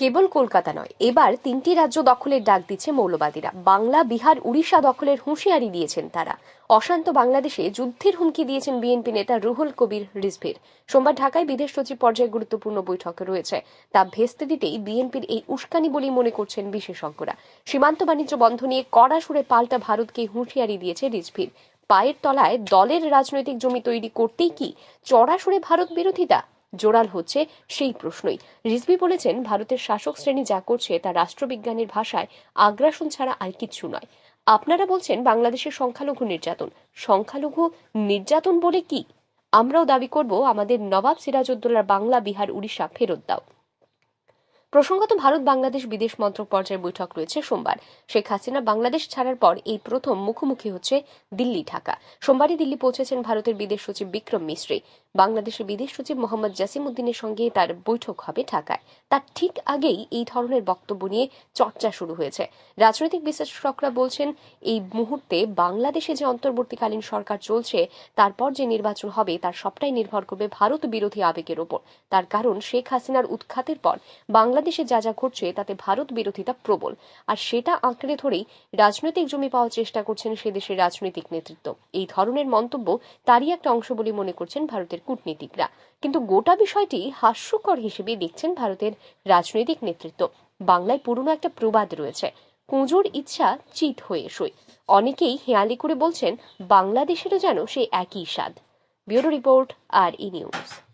কেবল কলকাতা নয়, এবার তিনটি রাজ্য দখলের ডাক দিচ্ছে মৌলবাদীরা। বাংলা, বিহার, উড়িষ্যা দখলের হুঁশিয়ারি দিয়েছেন তারা। অশান্ত বাংলাদেশে যুদ্ধের হুমকি দিয়েছেন বিএনপি নেতা রুহুল কবির রিজভির। সোমবার ঢাকায় বিদেশ সচিব পর্যায়ে গুরুত্বপূর্ণ বৈঠক রয়েছে। তা ভেস্তে দিতেই বিএনপির এই উস্কানি বলেই মনে করছেন বিশেষজ্ঞরা। সীমান্ত বাণিজ্য বন্ধ নিয়ে কড়া সুরে পাল্টা ভারতকে হুঁশিয়ারি দিয়েছে রিজভির। পায়ের তলায় দলের রাজনৈতিক জমি তৈরি করতেই কি চড়া সুরে ভারত বিরোধিতা? জোরাল হচ্ছে সেই প্রশ্নই। রিজভি বলেছেন, ভারতের শাসক শ্রেণি যা করছে তা রাষ্ট্রবিজ্ঞানের ভাষায় আগ্রাসন ছাড়া আর কিচ্ছু নয়। আপনারা বলছেন বাংলাদেশের সংখ্যালঘু নির্যাতন। সংখ্যালঘু নির্যাতন বলে কি? আমরাও দাবি করব, আমাদের নবাব সিরাজউদ্দৌলার বাংলা বিহার উড়িষ্যা ফেরত দাও। প্রসঙ্গত ভারত বাংলাদেশ বিদেশ মন্ত্রক পর্যায়ের বৈঠক রয়েছে সোমবার। শেখ হাসিনা বাংলাদেশ ছাড়ার পর এই প্রথম মুখোমুখি হচ্ছে দিল্লি, ঢাকা। সোমবারই দিল্লি পৌঁছেছেন ভারতের বিদেশ সচিব বিক্রম মিশ্রি। বাংলাদেশের বিদেশ সচিব মোহাম্মদ জাসিম উদ্দিনের সঙ্গে তার বৈঠক হবে ঢাকায়। তার ঠিক আগেই এই ধরনের বক্তব্য নিয়ে চর্চা শুরু হয়েছে। রাজনৈতিক বিশ্লেষকরা বলছেন, এই মুহূর্তে বাংলাদেশে যে অন্তর্বর্তীকালীন সরকার চলছে, তারপর যে নির্বাচন হবে, তার সবটাই নির্ভর করবে ভারত বিরোধী আবেগের ওপর। তার কারণ শেখ হাসিনার উৎখাতের পর বাংলাদেশে যা যা ঘটছে, তাতে ভারত বিরোধিতা প্রবল। আর সেটা আঁকড়ে ধরেই রাজনৈতিক জমি পাওয়ার চেষ্টা করছেন সে দেশের রাজনৈতিক নেতৃত্ব। এই ধরনের মন্তব্য তারই একটা অংশ বলে মনে করছেন ভারতের কূটনীতিকরা। কিন্তু গোটা বিষয়টি হাস্যকর হিসেবে দেখছেন ভারতের রাজনৈতিক নেতৃত্ব। বাংলায় পুরনো একটা প্রবাদ রয়েছে, কুঁজোর ইচ্ছা চিত হয়ে সই অনেকেই হেয়ালি করে বলছেন, বাংলাদেশেরও যেন সে একই স্বাদ। Bureau report, R E news.